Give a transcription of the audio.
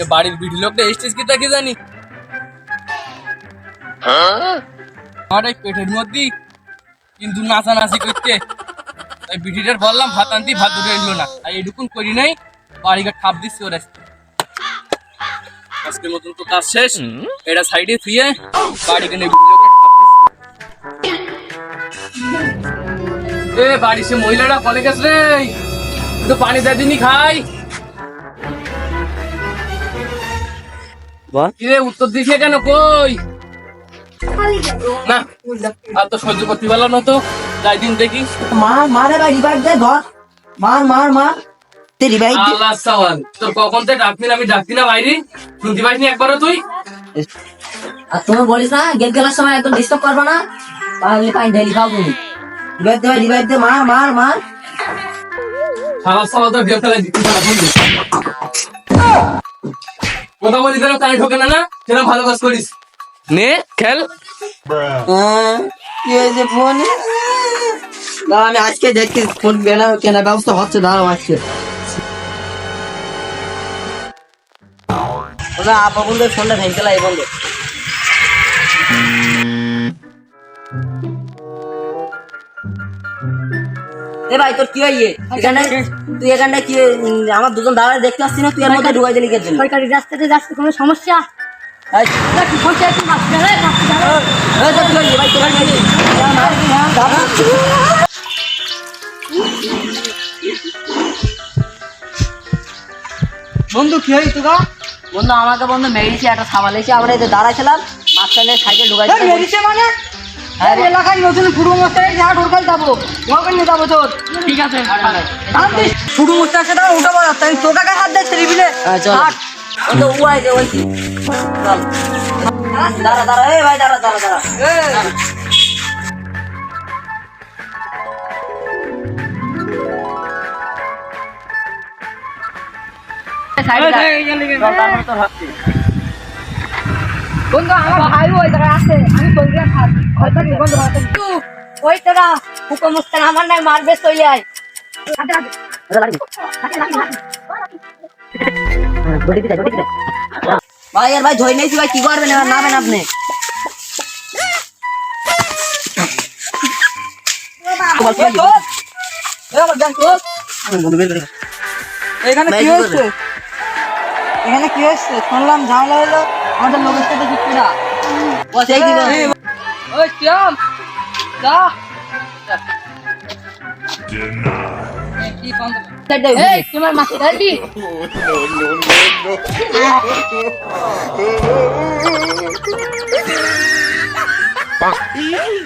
এ বাড়ির বিড়ি লোকটা কি তা কি জানি? পেটের মধ্যে কিন্তু করতে। তাই বললাম, ভাত আনতে ভাত দুটো এলো না। আর করি নাই মতন তো কাজ শেষ। এটা সাইডে থুয়ে বিড়ি। এ বাড়ি সে মহিলাটা কলে গেছে রে একটু পানি দিয়ে দিনি খাই। কিরে উত্তর দিছে কেন? কই? না আর তো সহ্য করতে পারলাম না তো। যাই দিন দেখি। মার মারে ভাই রিভাইভ দে ধর। মার মার মার। তে রিভাইভ দে। আল্লাহ সাওয়াল তোর কখন থেকে ডাকবি না আমি ডাকতি না বাইরে শুনতে পাইনি একবারও তুই? আর তুমি বলিস না গেম খেলার সময় একদম ডিস্টার্ব করবে না? তাহলে পাই ঢেলি খাও তুমি রিভাইভ দে রিভাইভ দে মার মার মার। সারা সাওয়াল তোর গেম খেলা জিততে পারা বুঝলি কথা বলি কেন তাই ঢোকে না না? সেটা ভালো কাজ করিস। নে খেল। হ্যাঁ, কি হয়েছে ফোনে? না আমি আজকে দেখছি ফোন কেনা কেনার ব্যবস্থা হচ্ছে দাঁড়াও আজকে ওরা আপা বন্ধু ফোনটা ভেঙে লাই এই বন্ধু। এ ভাই তোর কি হয় ইয়ে? এখানে তুই এখানটা কি আমার দুজন দাঁড়ায় দেখতে না? তুই এর মধ্যে ঢুকাই দিলি কেন সরকারি রাস্তাতে যাচ্ছে কোনো সমস্যা? এই, এটা কি তোর? হ্যাঁ, দাঁড়া। বন্ধু কি হয়েছে গা বন্ধু আমাকে বন্ধু মেরেছে একটা সামাল এসে আমরা এই যে দাঁড়াইছিলাম মাঝখানে সাইকেল ঢুকাই মেরেছে মানে? এলাকায় নতুন পুরো যা যাব। ওখানে নিয়ে যাব তোর ঠিক আছে। পুরো মশাই সেটা উঠে বড় তাই তোর কাছে হাত হ্যাঁ, দাঁড়া দাঁড়া ভাই দাঁড়া দাঁড়া দাঁড়া। বন্ধু আমার ভাই ওই জায়গায় আছে আমি বললাম ভাই হয়তো কি বন্ধু হয়তো ওই তোরা হুকুম মুস্তান আমার নাই মারবে চলে আয় হাতে হাতে হাতে হাতে হাতে ভাই আর ভাই ধরে নিয়েছি ভাই কি করবেন এবার নামেন আপনি এখানে কি হচ্ছে এখানে কি হচ্ছে শুনলাম ঝামেলা হলো আমাদের লোকের সাথে যুক্তি না? ওই শ্যাম যা। তোমার মাসি দাদি